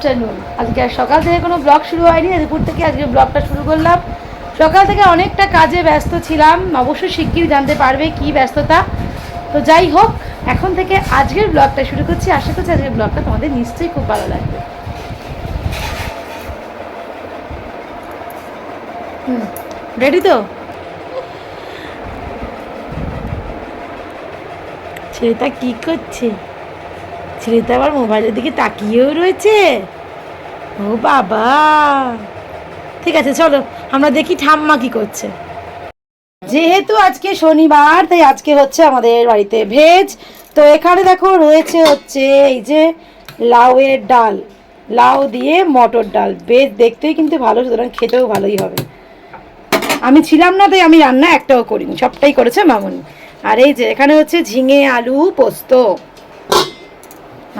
Afternoon. আজকে আর সকাল থেকে কোনো ব্লগ শুরু হয়নি, দুপুর থেকে আজকে ব্লগটা শুরু করলাম। সকাল থেকে অনেকটা কাজে ব্যস্ত ছিলাম, অবশ্যই শিগগির জানতে পারবে কি ব্যস্ততা। তো যাই হোক, এখন থেকে আজকের ব্লগটা শুরু করছি। আশা করছি আজকের ব্লগটা তোমাদের নিশ্চয়ই খুব ভালো লাগবে। রেডি তো? ছেলেটা কি করছে? ছেলেটা আবার মোবাইলের দিকে তাকিয়েও রয়েছে। ও বাবা। ঠিক আছে, চলো, আমরা দেখি ঠাম্মা কি করছে। যেহেতু আজকে শনিবার, তাই আজকে হচ্ছে আমাদের বাড়িতে ভেজ। তো এখানে দেখো, রয়েছে হচ্ছে এই যে লাউয়ের ডাল। লাউ দিয়ে মটর ডাল। বেশ, দেখতেই কিন্তু ভালো, সুতরাং খেতেও ভালোই হবে। আমি ছিলাম না, তাই আমি রান্না একটাও করিনি, সবটাই করেছে মামনি। আর এই যে, এখানে হচ্ছে ঝিঙে, আলু, পোস্ত।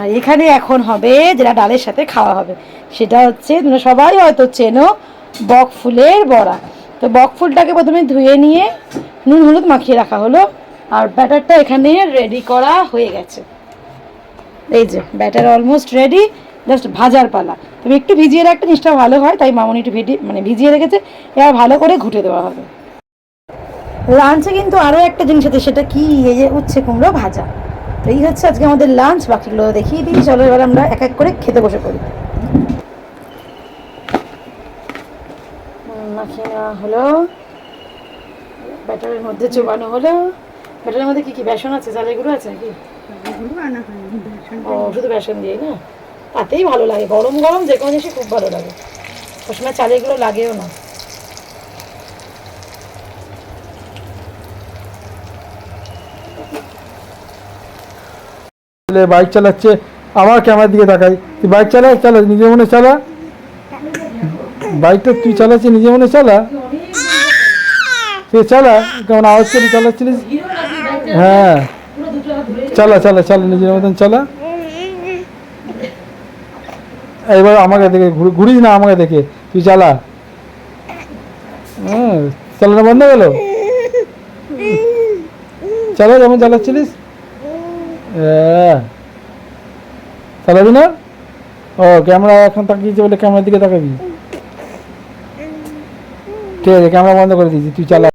আর এখানে এখন হবে যেটা ডালের সাথে খাওয়া হবে। সেটা হচ্ছে তোমরা সবাই হয়তো চেনো বক ফুলের বড়া। তো বক ফুলটাকে প্রথমে ধুয়ে নিয়ে নুন হলুদ মাখিয়ে রাখা হলো আর ব্যাটারটা এখানে রেডি করা হয়ে গেছে। এই যে ব্যাটার অলমোস্ট রেডি জাস্ট ভাজার পালা। তুমি একটু ভিজিয়ে রাখতে জিনিসটা ভালো হয়, তাই মামনি একটু ভিডি মানে ভিজিয়ে রেখেছে, এবার ভালো করে ঘুটে দেওয়া হবে। লাঞ্চে কিন্তু আরও একটা জিনিস আছে, সেটা কি? এই যে উচ্ছে কুমড়ো ভাজা। তো এই হচ্ছে আজকে আমাদের লাঞ্চ বাকিগুলো দেখিয়ে দিই। চলো এবার আমরা এক এক করে খেতে বসে পড়ি। মাখিয়ে নেওয়া হলো। ব্যাটারের মধ্যে চোবানো হলো। ব্যাটারের মধ্যে কি কি? বেসন আছে? চালের গুঁড়ো আছে নাকি? ও শুধু বেসন দিয়ে না? তাতেই ভালো লাগে। গরম গরম যে কোনো জিনিসই খুব ভালো লাগে। সবসময় চালের গুঁড়ো লাগেও না। ছেলে বাইক চালাচ্ছে। আবার ক্যামেরার দিকে তাকাই। তুই বাইক চালা চালা নিজের মনে চালা? বাইকটা তুই চালাচ্ছি নিজের মনে চালা? তুই চালা? কেমন আওয়াজ করে চালাচ্ছিলিস? হ্যাঁ। চালা চালা চালা, নিজের মতন চালা। এবার আমাকে দেখে ঘুরিস না আমাকে দেখে। তুই চালা। হ্যাঁ চালানো বন্ধ গেল চালা যেমন চালাচ্ছিলিস? চালাবি না? ও ক্যামেরা এখন তাকিয়েছে বলে ক্যামেরার দিকে তাকাবি। ঠিক আছে ক্যামেরা বন্ধ করে দিয়েছি তুই চালা।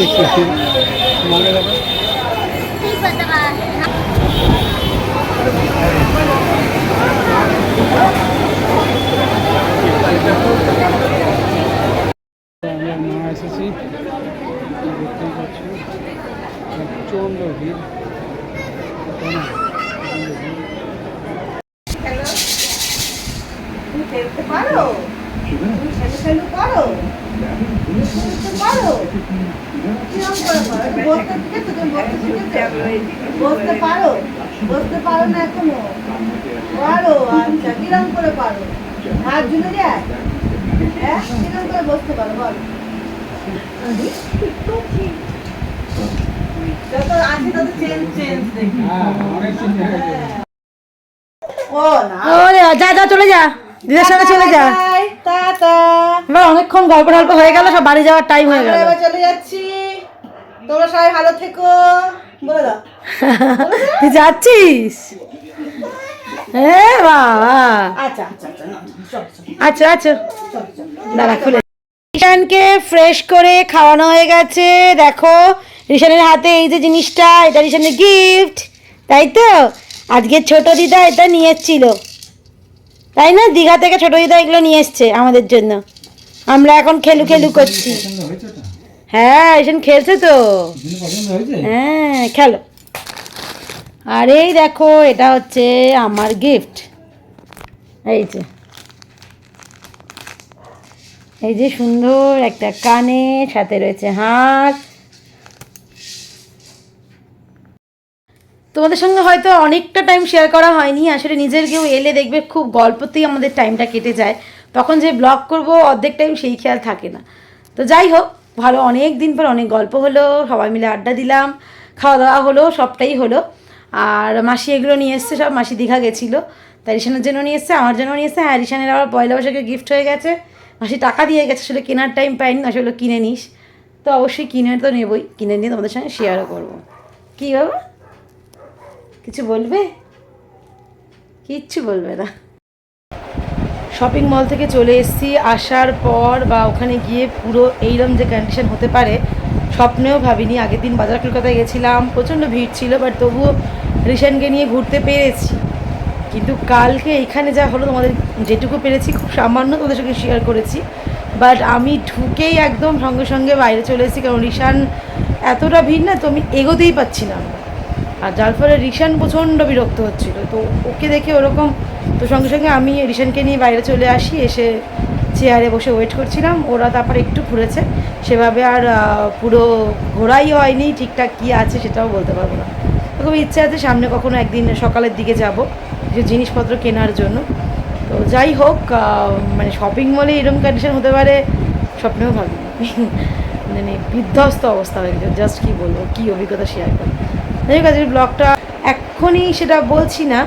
দেখছি। মনে রাখো। আমরা মা এসেছি দেখতেই পাচ্ছ প্রচণ্ড বসতে পারো বসতে পারো না এখনও পারো আচ্ছা কিরম করে পারো হাত ঝুলে যায় হ্যাঁ? কিরম করে বসতে পারো বলো যত আছে তত চেঞ্জ চেঞ্জ দেখি। ও না। ওরে যা যা চলে যা। দিদার সঙ্গে চলে যা। এবার অনেকক্ষণ গল্প টল্প হয়ে গেল সব বাড়ি যাওয়ার টাইম হয়ে গেল। চলে যাচ্ছি। তোমরা সবাই ভালো থেকো। বলে দাও। তুই যাচ্ছিস? বাবা। আচ্ছা আচ্ছা আচ্ছা আচ্ছা আচ্ছা। দাঁড়া খুলে। ফ্রেশ করে খাওয়ানো হয়ে গেছে। দেখো রিশানের হাতে এই যে জিনিসটা, এটা রিশানের গিফট তাই তো? আজকে ছোট দিদা এটা নিয়ে এসেছিল। তাই না? দীঘা থেকে ছোট দিদা এগুলো নিয়ে এসছে আমাদের জন্য। আমরা এখন খেলু খেলু করছি। হ্যাঁ রিশান খেলছে তো। হ্যাঁ খেলো। আর এই দেখো, এটা হচ্ছে আমার গিফট এই যে। এই যে সুন্দর একটা কানে সাথে রয়েছে হার। তোমাদের সঙ্গে হয়তো অনেকটা টাইম শেয়ার করা হয়নি, আসলে নিজের কেউ এলে দেখবে খুব গল্পতেই আমাদের টাইমটা কেটে যায়। তখন যে ব্লগ করব, অর্ধেক টাইম সেই খেয়াল থাকে না। তো যাই হোক, ভালো অনেক দিন পর অনেক গল্প হলো, সবাই মিলে আড্ডা দিলাম খাওয়া দাওয়া হলো, সবটাই হলো। আর মাসি এগুলো নিয়ে এসছে, সব মাসি দীঘা গেছিল। তাই রিশানের জন্য নিয়ে এসছে, আমার জন্য নিয়ে এসছে। হ্যাঁ রিশানের আবার পয়লা বৈশাখে গিফট হয়ে গেছে। মাসি টাকা দিয়ে গেছে, আসলে কেনার টাইম পাইনি আসলে কিনে নিস। তো অবশ্যই কিনে তো নেবই, কিনে নিয়ে তোমাদের সঙ্গে শেয়ারও করব। কী বাবা? কিছু বলবে? কিচ্ছু বলবে না। শপিং মল থেকে চলে এসেছি, আসার পর বা ওখানে গিয়ে পুরো এইরকম যে কন্ডিশন হতে পারে, স্বপ্নেও ভাবিনি। আগের দিন বাজার কলকাতায় গেছিলাম, প্রচণ্ড ভিড় ছিল বাট তবুও রিশানকে নিয়ে ঘুরতে পেরেছি। কিন্তু কালকে এখানে যা হলো, তোমাদের যেটুকু পেরেছি, খুব সামান্য তোমাদের সঙ্গে শেয়ার করেছি। বাট আমি ঢুকেই একদম সঙ্গে সঙ্গে বাইরে চলে এসেছি, কারণ রিশান এতটা ভিড় না, তো আমি এগোতেই পাচ্ছিলাম না। আর যার ফলে রিশান প্রচণ্ড বিরক্ত হচ্ছিল। তো ওকে দেখে ওরকম, তো সঙ্গে সঙ্গে আমি রিশানকে নিয়ে বাইরে চলে আসি, এসে চেয়ারে বসে ওয়েট করছিলাম। ওরা তারপর একটু ঘুরেছে। সেভাবে আর পুরো ঘোরাই হয়নি, ঠিকঠাক কী আছে সেটাও বলতে পারব না। খুব ইচ্ছে আছে সামনে কখনো একদিন সকালের দিকে যাব, কিছু জিনিসপত্র কেনার জন্য। তো যাই হোক মানে শপিং মলে এরকম কন্ডিশন হতে পারে, স্বপ্নেও ভাবিনি। মানে বিধ্বস্ত অবস্থা হয়ে গেছে জাস্ট কী বলব, কী অভিজ্ঞতা শেয়ার করি যাই হোক, আজকের ব্লগটা এখনই সেটা বলছি না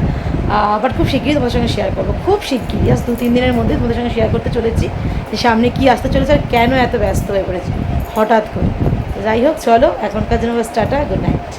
বাট খুব শিগগিরই তোমাদের সঙ্গে শেয়ার করব। খুব শিগগিরই, আজ দু তিন দিনের মধ্যে তোমাদের সঙ্গে শেয়ার করতে চলেছি যে সামনে কী আসতে চলেছে আর কেন এত ব্যস্ত হয়ে পড়েছে, হঠাৎ করে। যাই হোক, চলো, এখনকার জন্য স্টার্টা গুড নাইট